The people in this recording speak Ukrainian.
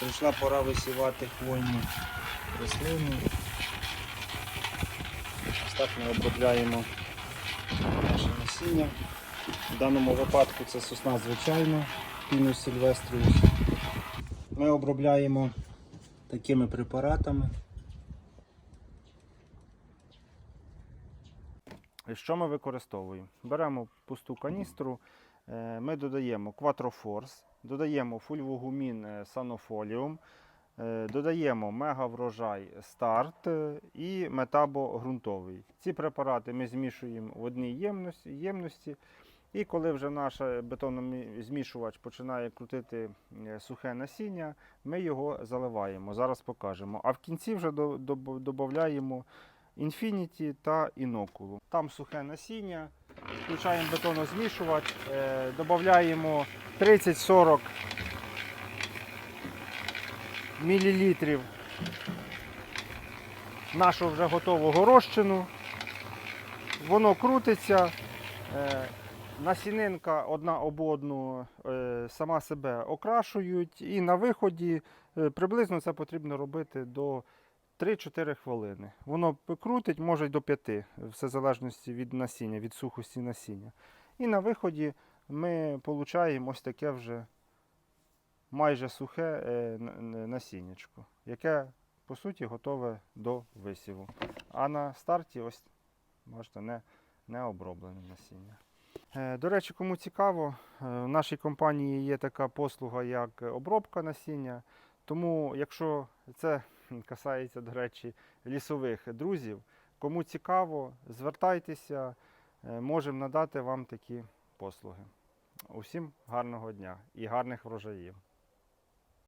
Прийшла пора висівати хвойні рослини. Ось так ми обробляємо наше насіння. В даному випадку це сосна звичайна, пінус сильвестріус. Ми обробляємо такими препаратами. Що ми використовуємо? Беремо пусту каністру, ми додаємо Quattroforce, додаємо фульвогумін е, Sanoфоліум, е, додаємо мегаврожай старт е, і метабо ґрунтовий. Ці препарати ми змішуємо в одній ємності, ємності. І коли вже наш бетономішувач починає крутити е, сухе насіння, ми його заливаємо. Зараз покажемо. А в кінці вже додаємо Infinity та інокулу. Там сухе насіння, включаємо бетонозмішувач, додаємо 30-40 мл нашого вже готового розчину. Воно крутиться. е, Насінинка одна об одну е, сама себе окрашують, і на виході е, приблизно це потрібно робити до 3-4 хвилини. Воно крутить, може до 5, все залежності від насіння, від сухості насіння. І на виході ми отримуємо ось таке вже майже сухе е, насіннячко, яке по суті готове до висіву. А на старті ось, бачите, не, не оброблене насіння. Е, До речі, кому цікаво, е, в нашій компанії є така послуга, як обробка насіння. Тому, якщо це касається, до речі, лісових друзів, кому цікаво, звертайтеся, е, можемо надати вам такі послуги. Усім гарного дня і гарних врожаїв!